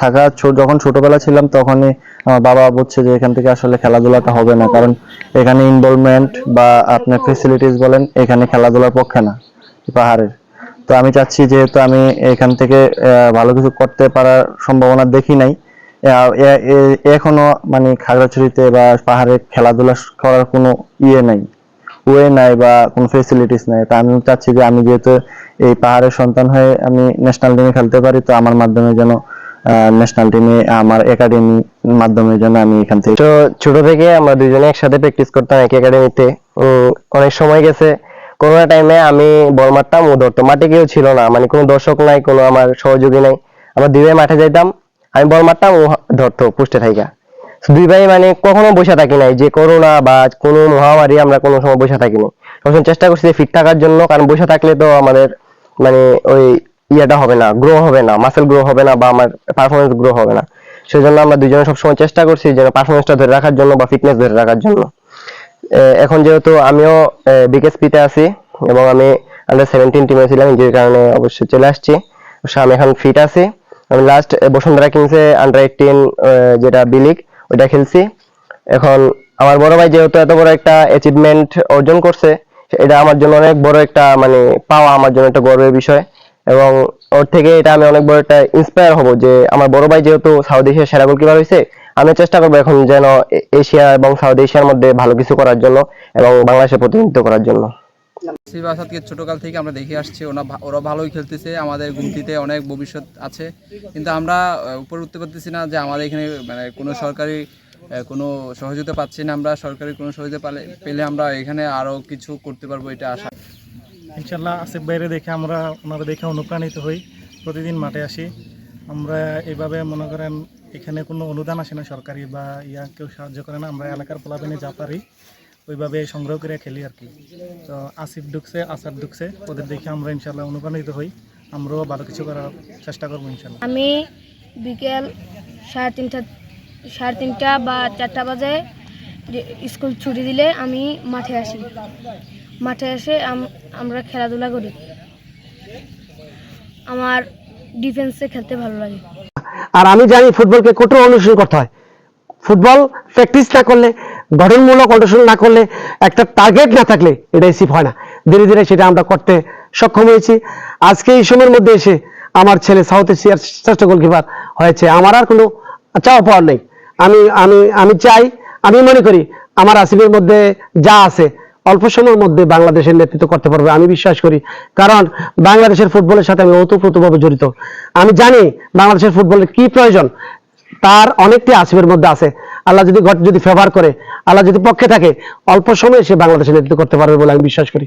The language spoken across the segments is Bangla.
থাকা যখন ছোটবেলা ছিলাম তখনই, আমার বাবা বলছে যে এখান থেকে আসলে খেলাধুলাটা হবে না। কারণ এখানে ইনভলভমেন্ট বা আপনার ফেসিলিটিস বলেন, এখানে খেলাধুলার পক্ষে না, পাহাড়ের। তো আমি চাচ্ছি যেহেতু আমি এখান থেকে ভালো কিছু করতে পারার সম্ভাবনা দেখি নাই এখনও মানে খাগড়াছড়িতে বা পাহাড়ে খেলাধুলা করার কোনো ইয়ে নাই, ওয়ে নাই বা কোনো ফেসিলিটিস নাই। তা আমি চাচ্ছি যে আমি যেহেতু এই পাহাড়ের সন্তান হয়ে আমি ন্যাশনাল টিমে খেলতে পারি, তো আমার মাধ্যমে যেন ন্যাশনাল টিমে আমার একাডেমি মাধ্যমে যেন আমি এখান থেকে তো ছোট থেকে আমরা দুজনে একসাথে প্র্যাকটিস করতাম এক একাডেমিতে অনেক সময় গেছে। করোনা টাইমে আমি বল মারতাম, ও ধরতো। মাঠে কেউ ছিল না মানে কোনো দর্শক নাই, কোনো আমার সহযোগী নাই। আমরা দুই ভাই মাঠে যাইতাম, আমি বল মারতাম, ও ধরতো পুষ্টে থাইকা। দুই ভাই মানে কখনো বসে থাকি নাই, যে করোনা বা কোনো মহামারী আমরা কোনো সময় বসে থাকিনি। সবসময় চেষ্টা করছি ফিট থাকার জন্য, কারণ বসে থাকলে তো আমাদের মানে ওই ইয়েটা হবে না গ্রো হবে না মাসেল গ্রো হবে না বা আমার পারফরমেন্স গ্রো হবে না। সেই জন্য আমরা দুজনে সবসময় চেষ্টা করছি যেন পারফরমেন্সটা ধরে রাখার জন্য বা ফিটনেস ধরে রাখার জন্য। এখন যেহেতু আমিও বিকেএসপিতে আছি এবং আমি আন্ডার সেভেন্টিন টিমে ছিলাম, যে কারণে অবশ্যই চলে আসছি। অবশ্য আমি এখন ফিট আছি। আমি লাস্ট বসুন্ধরা কিংসে আন্ডার এইটিন যেটা বি লিগ ওইটা খেলছি। এখন আমার বড় ভাই যেহেতু এত বড় একটা অ্যাচিভমেন্ট অর্জন করছে, এটা আমার জন্য অনেক বড় একটা মানে পাওয়া, আমার জন্য একটা গর্বের বিষয়। এবং ওর থেকে এটা আমি অনেক বড় একটা ইন্সপায়ার হব যে আমার বড় ভাই যেহেতু সাউথ এশিয়ার সেরা গোলকিপার হয়েছে, আমি চেষ্টা করব এখন যেন এশিয়া এবং সাউথ এশিয়ার মধ্যে ভালো কিছু করার জন্য এবং বাংলাদেশের প্রতিনিধিত্ব করার জন্য। আসাদকে ছোটকাল থেকে আমরা দেখে আসছি ওরা ওরা ভালোই খেলতেছে, আমাদের গুমতিতে অনেক ভবিষ্যৎ আছে। কিন্তু আমরা উপরে উঠতে পারতেছি না যে আমাদের এখানে মানে কোনো সরকারি কোনো সহযোগিতা পাচ্ছি না আমরা, সরকারি কোনো সহযোগিতা পেলে আমরা এখানে আরও কিছু করতে পারব, এটা আশা। ইনশাল্লাহ আসিফ বাইরে দেখে আমরা ওনারা দেখে অনুপ্রাণিত হই, প্রতিদিন মাঠে আসি। আমরা এইভাবে মনে করেন এখানে কোনো অনুদান আসে না সরকারি বা ইয়া, কেউ সাহায্য করে না, আমরা এলাকার পোলাপেনে যা পারি, ওইভাবে সংগ্রহ করে খেলি আর কি। তো আসিফ ঢুকছে, আসাদ ঢুকছে, ওদের দেখে আমরা ইনশাল্লাহ অনুপ্রাণিত হই। আমরাও ভালো কিছু করার চেষ্টা করব ইনশাল্লাহ আমি বিকেল সাড়ে তিনটা সাড়ে তিনটা বা চারটা বাজে স্কুল ছুটি দিলে আমি মাঠে আসি। মাঠে এসে আমরা খেলাধুলা করি। আমার ডিফেন্সে খেলতে ভালো লাগে। আর আমি জানি ফুটবলকে কঠোর অনুশীলন করতে হয়। ফুটবল প্র্যাকটিস না করলে, গঠনমূলক অনুশীলন না করলে, একটা টার্গেট না থাকলে এটা রিসিভ হয় না। ধীরে ধীরে সেটা আমরা করতে সক্ষম হয়েছি। আজকে এই সময়ের মধ্যে এসে আমার ছেলে সাউথ এশিয়ার শ্রেষ্ঠ গোলকিপার হয়েছে। আমার আর কোনো চাওয়া পাওয়ার নেই। আমি আমি আমি চাই, আমি মনে করি আমার আসিফের মধ্যে যা আছে অল্প সময়ের মধ্যে বাংলাদেশের নেতৃত্ব করতে পারবে, আমি বিশ্বাস করি। কারণ বাংলাদেশের ফুটবলের সাথে আমি ওতপ্রোতভাবে জড়িত। আমি জানি বাংলাদেশের ফুটবলের কি প্রয়োজন। তার অনেকটি আসিফের মধ্যে আছে। আল্লাহ যদি ঘট যদি ফেভার করে, আল্লাহ যদি পক্ষে থাকে, অল্প সময়ে সে বাংলাদেশের নেতৃত্ব করতে পারবে বলে আমি বিশ্বাস করি।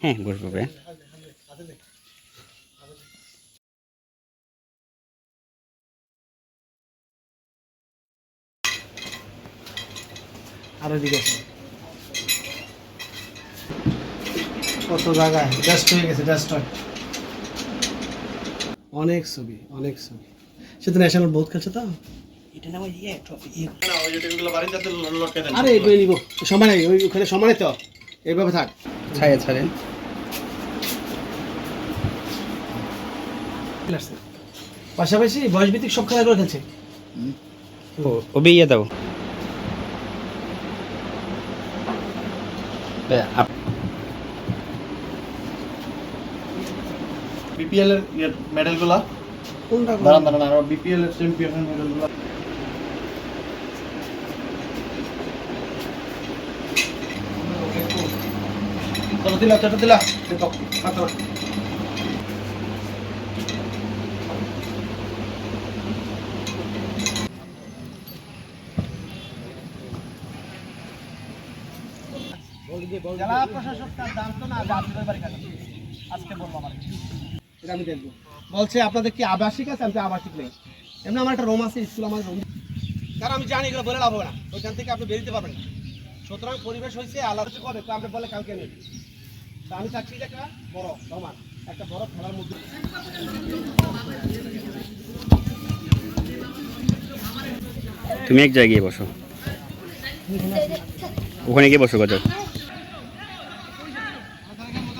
হ্যাঁ বসবো আরও দিকে কত জায়গায়? ডাস্ট হয়ে গেছে ডাস্ট অনেক ছবি অনেক ছবি। সে তো ন্যাশনাল বহুত খেলছে তো? এটা না ওই ইয়ে ট্রফি আরে এগুলো নিব। ওই ওখানে সময় নেই তো। এইভাবে থাক। ছায়া ছাড়েন। পাশাপাশি বয়সভিত্তিক সব খেলাগুলো খেলছে। ও ওবে ইয়ে দাও। বিপিএল এর মেডেলগুলা দাঁড়ান দাঁড়ান আর বিপিএল এর চ্যাম্পিয়নের মেডেলগুলা দিলা চলো দিলা দেখো জেলা প্রশাসক তার দাম তো না যে আপনাদের বাড়ি কাছে আজকে বলব আমার এটা আমি দেখব। বলছে আপনাদের কি আবাসিক আছে? আমি তো আবাসিক নেই। এমনি আমার একটা রুম আছে স্কুল আমার রুম কারণ আমি জানি এগুলো বলে লাভ হবে না। ওইখান থেকে আপনি বেরোতে পারবেন না। সুতরাং পরিবেশ হয়েছে আলাদা কবে তো আপনি বলে কালকে নেই। তা আমি চাচ্ছি যে একটা বড় রমান একটা বড় খেলার মধ্যে। তুমি এক জায়গায় গিয়ে বসো। ওখানে গিয়ে বসো গজব।